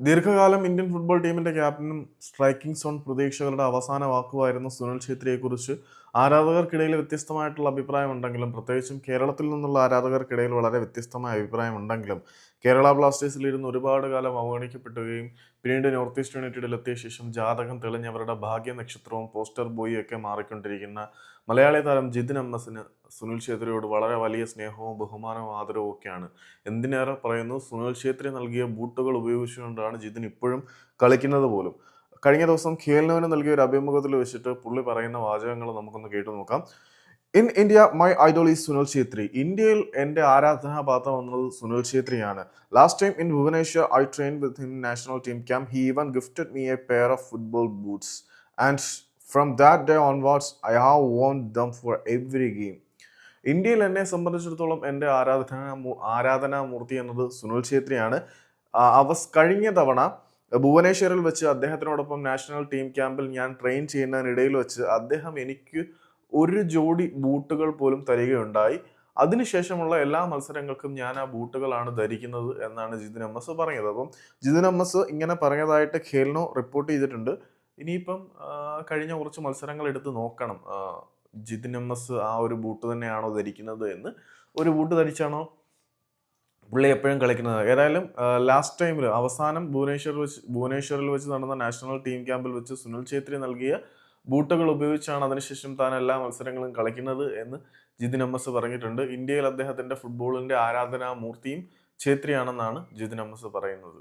ദീർഘകാലം Indian football ടീമിന്റെ ക്യാപ്റ്റനും സ്ട്രൈക്കിംഗ് സോൺ പ്രതീക്ഷകളുടെ അവസാന വാക്കുമായിരുന്ന സുനിൽ ഛേത്രിയെക്കുറിച്ച്. ആരാധകർക്കിടയിൽ വ്യത്യസ്തമായിട്ടുള്ള അഭിപ്രായമുണ്ടെങ്കിലും പ്രത്യേകിച്ചും കേരളത്തിൽ നിന്നുള്ള ആരാധകർക്കിടയിൽ വളരെ വ്യത്യസ്തമായ അഭിപ്രായമുണ്ടെങ്കിലും കേരള ബ്ലാസ്റ്റേഴ്സിൽ ഇരുന്ന് ഒരുപാട് കാലം അവഗണിക്കപ്പെടുകയും പിന്നീട് നോർത്ത് ഈസ്റ്റ് യുണൈറ്റഡിൽ എത്തിയ ശേഷം ജാതകം തെളിഞ്ഞവരുടെ ഭാഗ്യ നക്ഷത്രവും പോസ്റ്റർ ബോയിയൊക്കെ മാറിക്കൊണ്ടിരിക്കുന്ന മലയാളി താരം ജിതിൻ എമ്മസിന് സുനിൽ ഛേത്രിയോട് വളരെ വലിയ സ്നേഹവും ബഹുമാനവും ആദരവും ഒക്കെയാണ്. എന്തിനേറെ പറയുന്നു? സുനിൽ ഛേത്രി നൽകിയ ബൂട്ടുകൾ ഉപയോഗിച്ചുകൊണ്ടാണ് ജിതിൻ ഇപ്പോഴും കളിക്കുന്നത് പോലും. കഴിഞ്ഞ ദിവസം ഖേൽനോവിന് നൽകിയ ഒരു അഭിമുഖത്തിൽ വെച്ചിട്ട് പുള്ളി പറയുന്ന വാചകങ്ങൾ നമുക്കൊന്ന് കേട്ടു നോക്കാം. In India my idol is Sunil Chhetri. ഇന്ത്യയിൽ എന്റെ ആരാധനാപാത്രം വന്നത് Sunil ഛേത്രിയാണ്. Last time in Bhubaneswar I train with him national team camp. He even gifted me a pair of football boots. And from that day onwards I have won them for every game. ഇന്ത്യയിൽ എന്നെ സംബന്ധിച്ചിടത്തോളം എന്റെ ആരാധന ആരാധനാമൂർത്തി എന്നത് സുനിൽ ഛേത്രിയാണ്. അവസ് കഴിഞ്ഞ തവണ ഭുവനേശ്വറിൽ വെച്ച് അദ്ദേഹത്തിനോടൊപ്പം നാഷണൽ ടീം ക്യാമ്പിൽ ഞാൻ ട്രെയിൻ ചെയ്യുന്നതിനിടയിൽ വെച്ച് അദ്ദേഹം എനിക്ക് ഒരു ജോഡി ബൂട്ടുകൾ പോലും തരികയുണ്ടായി. അതിനുശേഷമുള്ള എല്ലാ മത്സരങ്ങൾക്കും ഞാൻ ആ ബൂട്ടുകളാണ് ധരിക്കുന്നത് എന്നാണ് ജിതിൻ എം എസ് പറഞ്ഞത് അപ്പം ജിതിൻ എം എസ് ഇങ്ങനെ പറഞ്ഞതായിട്ട് ഖേലിനോ റിപ്പോർട്ട് ചെയ്തിട്ടുണ്ട്. ഇനിയിപ്പം കഴിഞ്ഞ കുറച്ച് മത്സരങ്ങൾ എടുത്ത് നോക്കണം. ആ, എം എസ് ആ ഒരു ബൂട്ട് തന്നെയാണോ ധരിക്കുന്നത് എന്ന് ഒരു ബൂട്ട് ധരിച്ചാണോ പുള്ളി എപ്പോഴും കളിക്കുന്നത്? ഏതായാലും ലാസ്റ്റ് ടൈമിൽ അവസാനം ഭുവനേശ്വർ വെച്ച് ഭുവനേശ്വറിൽ വെച്ച് നടന്ന നാഷണൽ ടീം ക്യാമ്പിൽ വെച്ച് സുനിൽ ഛേത്രി നൽകിയ ബൂട്ടുകൾ ഉപയോഗിച്ചാണ് അതിനുശേഷം താൻ എല്ലാ മത്സരങ്ങളും കളിക്കുന്നത് എന്ന് ജിതിൻ എമ്മസ് പറഞ്ഞിട്ടുണ്ട്. ഇന്ത്യയിൽ അദ്ദേഹത്തിന്റെ ഫുട്ബോളിന്റെ ആരാധനാമൂർത്തിയും ഛേത്രിയാണെന്നാണ് ജിതിൻ എമ്മസ് പറയുന്നത്.